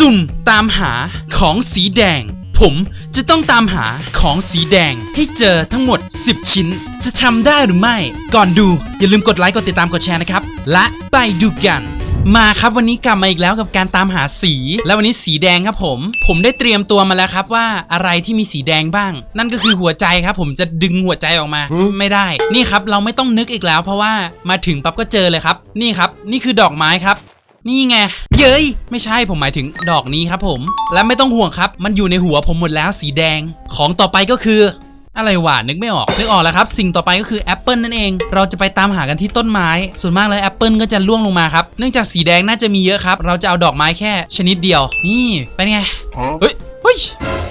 สุ่มตามหาของสีแดง ผมจะต้องตามหาของสีแดง ให้เจอทั้งหมด 10 ชิ้น จะทำได้หรือไม่ ก่อนดูอย่าลืมกดไลค์กดติดตามกดแชร์นะครับ และไปดูกันมาครับวันนี้กลับมาอีกแล้วกับการตามหาสี และวันนี้สีแดงครับผม ผมได้เตรียมตัวมาแล้วครับว่าอะไรที่มีสีแดงบ้าง นั่นก็คือหัวใจครับ ผมจะดึงหัวใจออกมาไม่ได้ นี่ครับเราไม่ต้องนึกอีกแล้ว เพราะว่ามาถึงปั๊บก็เจอเลยครับ นี่ครับ นี่คือดอกไม้ครับ นี่ไง เย้ย ไม่ใช่ผมหมายถึงดอกนี้ครับผม และไม่ต้องห่วงครับ มันอยู่ในหัวผมหมดแล้วสีแดง ของต่อไปก็คืออะไรวะนึกไม่ออก นึกออกแล้วครับ สิ่งต่อไปก็คือแอปเปิลนั่นเอง เราจะไปตามหากันที่ต้นไม้ ส่วนมากเลยแอปเปิลก็จะล่วงลงมาครับ เนื่องจากสีแดงน่าจะมีเยอะครับ เราจะเอาดอกไม้แค่ชนิดเดียว นี่ เป็นไง เฮ้ย เฮ้ย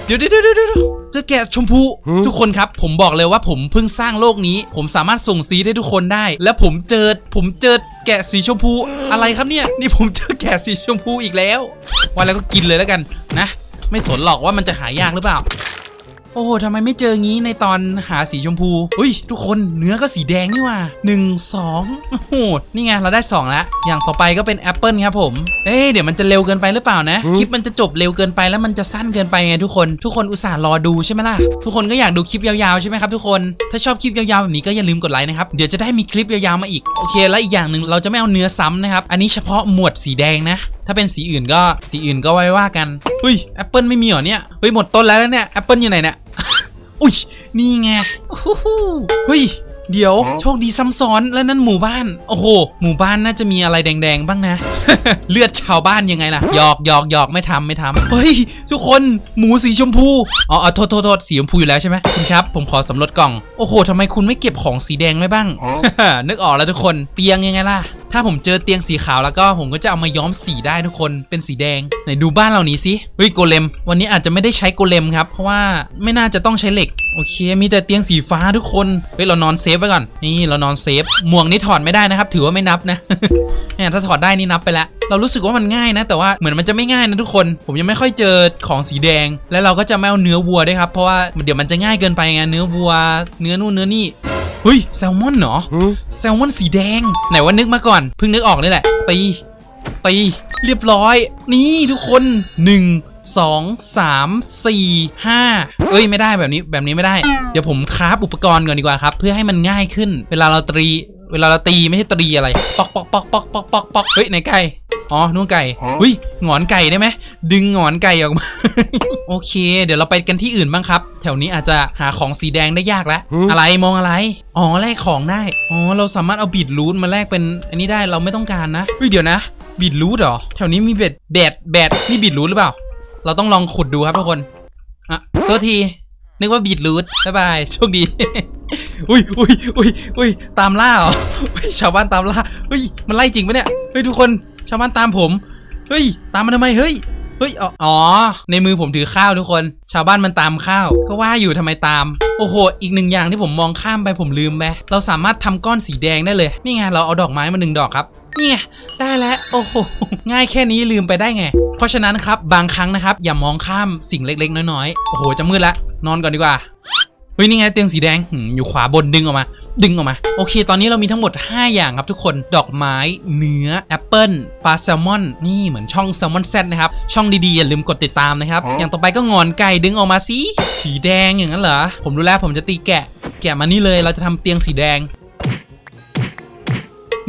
เดี๋ยวเดี๋ยวเดี๋ยว เดี๋ยวเจอแกะชมพู ทุกคนครับ ผมบอกเลยว่าผมเพิ่งสร้างโลกนี้ ผมสามารถส่งสีได้ทุกคนได้ และผมเจอผมเจอแกะสีชมพูอะไรครับเนี่ย นี่ผมเจอแกะสีชมพูอีกแล้ว วันแล้วก็กินเลยแล้วกันนะ ไม่สนหรอกว่ามันจะหายากหรือเปล่า โอ้โหทำไมไม่เจองี้ในตอนหาสีชมพู อุ้ย ทุกคนเนื้อก็สีแดงนี่หว่าหนึ่งสองโอ้โห นี่ไง เราได้สองแล้ว อย่างต่อไปก็เป็นแอปเปิลครับผม เอ๊ะเดี๋ยวมันจะเร็วเกินไปหรือเปล่านะ คลิปมันจะจบเร็วเกินไปแล้วมันจะสั้นเกินไปไงทุกคน ทุกคนอุตส่าห์รอดูใช่ไหมล่ะ ทุกคนก็อยากดูคลิปยาวๆใช่ไหมครับทุกคน ถ้าชอบคลิปยาวๆแบบนี้ก็อย่าลืมกดไลค์นะครับ เดี๋ยวจะได้มีคลิปยาวๆมาอีก โอเค แล้วอีกอย่างหนึ่งเราจะไม่เอาเนื้อซ้ำนะครับ อันนี้เฉพาะหมวดสีแดงนะ ถ้าเป็นสีอื่นก็สีอื่นก็ไว้ว่ากันเฮ้ยแอปเปิลไม่มีเหรอเนี่ย เฮ้ยหมดต้นแล้วนะเนี่ยแอปเปิลอยู่ไหนเนี่ย อุ้ยนี่ไงโอ้โหเฮ้ยเดี๋ยวโชคดีซ้ำซ้อนแล้วนั่นหมู่บ้าน โอ้โห หมู่บ้านน่าจะมีอะไรแดงๆ บ้างนะ เลือดชาวบ้านยังไงล่ะหยอกหยอกหยอกไม่ทำไม่ทำเฮ้ย ทุกคนหมูสีชมพูอ๋ออ๋อโทษโทษโทษสีชมพูอยู่แล้วใช่ไหมคุณครับ ผมขอสำรวจกล่อง โอ้โหทำไมคุณไม่เก็บของสีแดงไว้บ้าง นึกออกแล้วทุกคนเตียงยังไงล่ะ ถ้าผมเจอเตียงสีขาวแล้วก็ผมก็จะเอามาย้อมสีได้ทุกคนเป็นสีแดงไหนดูบ้านเรานี้สิเฮ้ยโกเลม วันนี้อาจจะไม่ได้ใช้โกเลมครับ เพราะว่าไม่น่าจะต้องใช้เหล็ก โอเค มีแต่เตียงสีฟ้าทุกคน เฮ้ย เรานอนเซฟไว้ก่อน นี่เรานอนเซฟ หมวกนี่ถอดไม่ได้นะครับ ถือว่าไม่นับนะเนี่ยถ้าถอดได้นี่นับไปแล้ว เรารู้สึกว่ามันง่ายนะ แต่ว่าเหมือนมันจะไม่ง่ายนะทุกคน ผมยังไม่ค่อยเจอของสีแดง และเราก็จะไม่เอาเนื้อวัวด้วยครับ เพราะว่าเดี๋ยวมันจะง่ายเกินไปไง เนื้อวัว เนื้อนู่นเนื้อนี่เฮ้ย แซลมอนเหรอ แซลมอนสีแดง ไหนว่านึกมาก่อน เพิ่งนึกออกนี่แหละ ตี ตี เรียบร้อย นี่ทุกคน 1 2 3 4 5เอ้ยไม่ได้แบบนี้แบบนี้ไม่ได้ เดี๋ยวผมคราฟอุปกรณ์ก่อนดีกว่าครับ เพื่อให้มันง่ายขึ้น เวลาเราตรี เวลาเราตีไม่ใช่ตรีอะไร ปอกปอกปอกปอกปอกปอกปอกเฮ้ยไหนไก่อ๋อนู่นไก่เฮ้ยหงอนไก่ได้ไหมดึงหงอนไก่ออกมา โอเค เดี๋ยวเราไปกันที่อื่นบ้างครับ แถวนี้อาจจะหาของสีแดงได้ยากแล้วอะไรมองอะไร อ๋อแลกของได้ อ๋อเราสามารถเอาบีดรูทมาแลกเป็นอันนี้ได้เราไม่ต้องการนะเฮ้ยเดี๋ยวนะบีดรูทเหรอ แถวนี้มีเบ็ดแบดแบดนี่บีดรูทหรือเปล่า เราต้องลองขุดดูครับทุกคนอะตัวที นึกว่าบีดรูทบ๊ายบายโชคดี อุ้ยอุ้ยอุ้ยอุ้ยตามล่าเหรอเฮ้ยชาวบ้านตามล่าเฮ้ยมันไล่จริงปะเนี่ยเฮ้ยทุกคนชาวบ้านตามผมเฮ้ยตามมันทำไมเฮ้ยเฮ้ยอ๋ออ๋อในมือผมถือข้าวทุกคน ชาวบ้านมันตามข้าว ก็ว่าอยู่ทำไมตาม โอ้โห อีกหนึ่งอย่างที่ผมมองข้ามไปผมลืมไปเราสามารถทำก้อนสีแดงได้เลย นี่ไงเราเอาดอกไม้มาหนึ่งดอกครับ นี่ไงได้แล้วโอ้โหง่ายแค่นี้ลืมไปได้ไง เพราะฉะนั้นครับบางครั้งนะครับ อย่ามองข้ามสิ่งเล็กๆ น้อยๆโอ้โหจะมืดละนอนก่อนดีกว่าเฮ้ยนี่ไงเตียงสีแดงหืมอยู่ขวาบนดึงออกมา ดึงออกมา โอเค ตอนนี้เรามีทั้งหมด 5 อย่างครับทุกคนดอกไม้ เนื้อแอปเปิลปลาแซลมอนนี่เหมือนช่องแซลมอนแซนะครับ ช่องดีๆ อย่าลืมกดติดตามนะครับ อย่างต่อไปก็งอนไก่ดึงออกมาสิสีแดงอย่างนั้นเหรอผมรู้แล้วผมจะตีแกะ แกะมานี่เลยเราจะทำเตียงสีแดง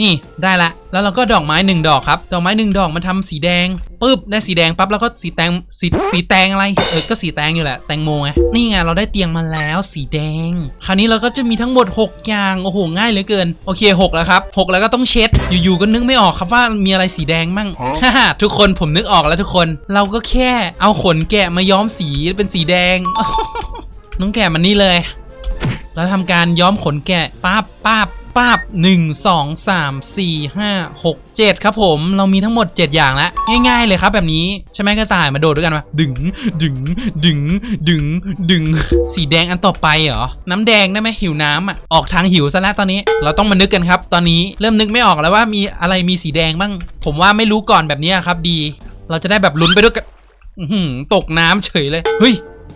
นี่ได้ละ แล้วเราก็ดอกไม้หนึ่งดอกครับ ดอกไม้หนึ่งดอกมันทำสีแดงปุ๊บได้สีแดงปั๊บแล้วก็สีแตงสีสีแตงอะไรเออก็สีแตงอยู่แหละแตงโมไงนี่ไงเราได้เตียงมาแล้วสีแดง คราวนี้เราก็จะมีทั้งหมด 6 อย่างโอ้โหง่ายเหลือเกินโอเค 6 แล้วครับ6แล้วก็ต้องเช็ดอยู่ๆก็นึกไม่ออกครับว่ามีอะไรสีแดงมั่งฮ่าๆทุกคนผมนึกออกแล้วทุกคน เราก็แค่เอาขนแกะมาย้อมสีเป็นสีแดงน้องแกะมันนี่เลยแล้วทำการย้อมขนแกะป้าบป้าบ ป้าบหนึ่งสองสามสี่ห้าหกเจ็ดครับผมเรามีทั้งหมด 7 อย่างแล้วง่ายๆเลยครับแบบนี้ ใช่ไหมกระต่ายมาโดดด้วยกันมาดึงดึงดึงดึงดึง สีแดงอันต่อไปเหรอ น้ำแดงได้ไหมหิวน้ำอะออกทางหิวซะแล้วตอนนี้ เราต้องมานึกกันครับ ตอนนี้เริ่มนึกไม่ออกแล้วว่ามีอะไรมีสีแดงบ้าง ผมว่าไม่รู้ก่อนแบบนี้ครับดี เราจะได้แบบลุ้นไปด้วยกันอื้อหือตกน้ำเฉยเลยเฮ้ย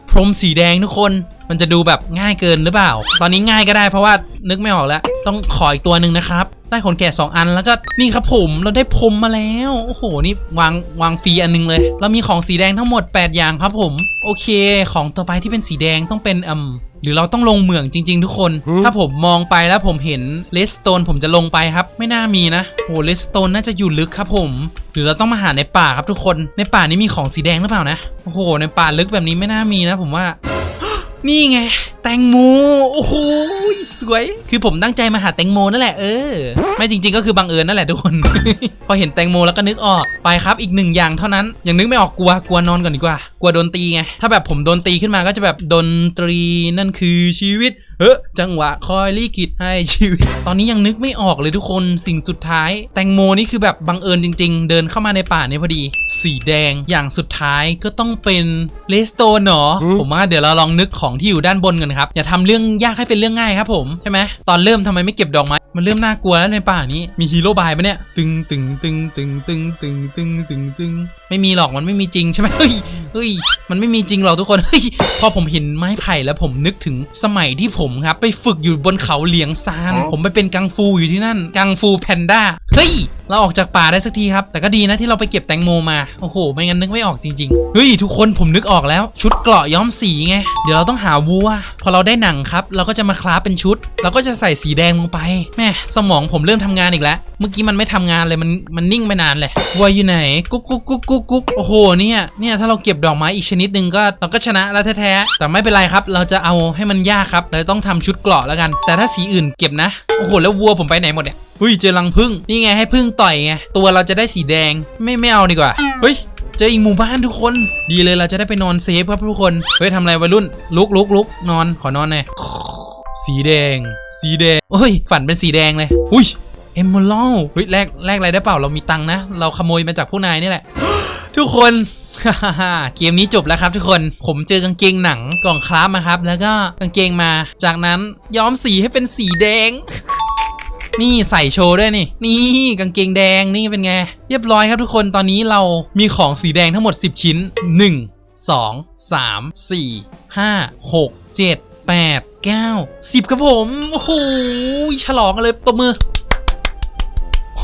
พรมสีแดงทุกคนมันจะดูแบบง่ายเกินหรือเปล่า ตอนนี้ง่ายก็ได้เพราะว่านึกไม่ออกแล้ว ต้องขออีกตัวหนึ่งนะครับ ได้ขนแกะ2อันแล้วก็นี่ครับผมเราได้พรมมาแล้วโอ้โหนี่วางวางฟรีอันนึงเลย เรามีของสีแดงทั้งหมด 8 อย่างครับผม โอเค ของต่อไปที่เป็นสีแดงต้องเป็นอืมหรือเราต้องลงเหมืองจริง ๆ ทุกคน ถ้าผมมองไปแล้วผมเห็นเลสโตนผมจะลงไปครับ ไม่น่ามีนะโอ้เลสโตนน่าจะอยู่ลึกครับผม หรือเราต้องมาหาในป่าครับทุกคน ในป่านี้มีของสีแดงหรือเปล่านะ โอ้โห ในป่าลึกแบบนี้ไม่น่ามีนะ ผมว่า นี่ไง แตงโมโอ้โหสวย คือผมตั้งใจมาหาแตงโมนั่นแหละเออไม่จริง ๆ ก็คือบังเอิญนั่นแหละทุกคน พอเห็นแตงโมแล้วก็นึกออกไปครับอีกหนึ่งอย่างเท่านั้นยังนึกไม่ออกกลัวกลัวนอนก่อนดีกว่ากลัวโดนตีไงถ้าแบบผมโดนตีขึ้นมาก็จะแบบดนตรีนั่นคือชีวิต เฮ้จังหวะคอยลิขิตให้ชีวิต ตอนนี้ยังนึกไม่ออกเลยทุกคนสิ่งสุดท้าย แตงโมนี่คือแบบบังเอิญจริง ๆ เดินเข้ามาในป่าเนี่ยพอดี สีแดงอย่างสุดท้ายก็ต้องเป็นเลสโตนเนาะผมว่าเดี๋ยวเราลองนึกของที่อยู่ด้านบนกันครับ อย่าทำเรื่องยากให้เป็นเรื่องง่ายครับผมใช่ไหมตอนเริ่มทำไมไม่เก็บดอกไม้มันเริ่มน่ากลัวแล้วในป่านี้มีฮีโร่บายปะเนี่ยตึงตึงตึงตึงตึงตึงตึงตึงตึงไม่มีหรอกมันไม่มีจริงใช่ไหมเฮ้ยเฮ้ยมันไม่มีจริงหรอกทุกคนเฮ้ยพอผมเห็นไม้ไผ่แล้วผมนึกถึงสมัยที่ผมครับไปฝึกอยู่บนเขาเหลียงซาน ผมไปเป็นกังฟูอยู่ที่นั่น กังฟูแพนด้าเฮ้ยเราออกจากป่าได้สักทีครับ แต่ก็ดีนะที่เราไปเก็บแตงโมมา โอ้โห ไม่งั้นนึกไม่ออกจริงๆ เฮ้ย ทุกคนผมนึกออกแล้ว ชุดเกราะย้อมสีไง เดี๋ยวเราต้องหาวัว พอเราได้หนังครับ เราก็จะมาคราฟเป็นชุด เราก็จะใส่สีแดงลงไป แม่สมองผมเริ่มทำงานอีกแล้ว เมื่อกี้มันไม่ทำงานเลย มันมันนิ่งไปนานเลยวัวอยู่ไหน กุ๊กกุ๊กกุ๊กกุ๊กกุ๊กโอ้โหเนี่ยเนี่ยถ้าเราเก็บดอกไม้อีกชนิดหนึ่งก็เราก็ชนะแล้วแท้ๆแต่ไม่เป็นไรครับ เราจะเอาให้มันยากครับเราต้องทำชุดเกราะแล้วกัน แต่ถ้าสีอื่นเก็บนะโอ้โหแล้ววัวผมไปไหนหมดเนี่ยเฮ้ยเจอรังพึ่งนี่ไงให้พึ่งต่อยไงตัวเราจะได้สีแดงไม่ไม่เอาดีกว่าเฮ้ยเจออีกหมู่บ้านทุกคน ดีเลยเราจะได้ไปนอนเซฟครับทุกคนเฮ้ยทำอะไรวัยรุ่น ลุกลุกลุกนอนขอนอนหน่อยสีแดง สีแดงเฮ้ย ฝันเป็นสีแดงเลย อุ้ยเอมเมอรัลเฮ้ยแลกแลกอะไรได้เปล่าเรามีตังนะ เราขโมยมาจากพวกนายนี่แหละ ทุกคน เกมนี้จบแล้วครับทุกคนผมเจอกางเกงหนังกล่องคราฟมาครับ แล้วก็กางเกงมา จากนั้นย้อมสีให้เป็นสีแดง นี่ใส่โชว์ด้วยนี่ นี่กางเกงแดงนี่เป็นไง เรียบร้อยครับทุกคนตอนนี้เรามีของสีแดงทั้งหมด 10 ชิ้น 1 2 3 4 5 6 7 8 9 10 ครับผม โอ้โหฉลองกันเลยตบมือ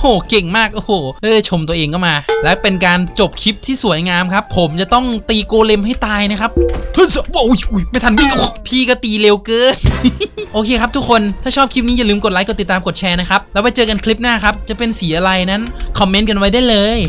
โอ้โหเก่งมากโอ้โหเออชมตัวเองก็มา และเป็นการจบคลิปที่สวยงามครับ ผมจะต้องตีโกเลมให้ตายนะครับเฮ้ยโอ้ยอุ้ยไม่ทันพี่พี่ก็ตีเร็วเกินโอเคครับทุกคนถ้าชอบคลิปนี้อย่าลืมกดไลค์กดติดตามกดแชร์นะครับแล้วไปเจอกันคลิปหน้าครับจะเป็นสีอะไรนั้นคอมเมนต์กันไว้ได้เลย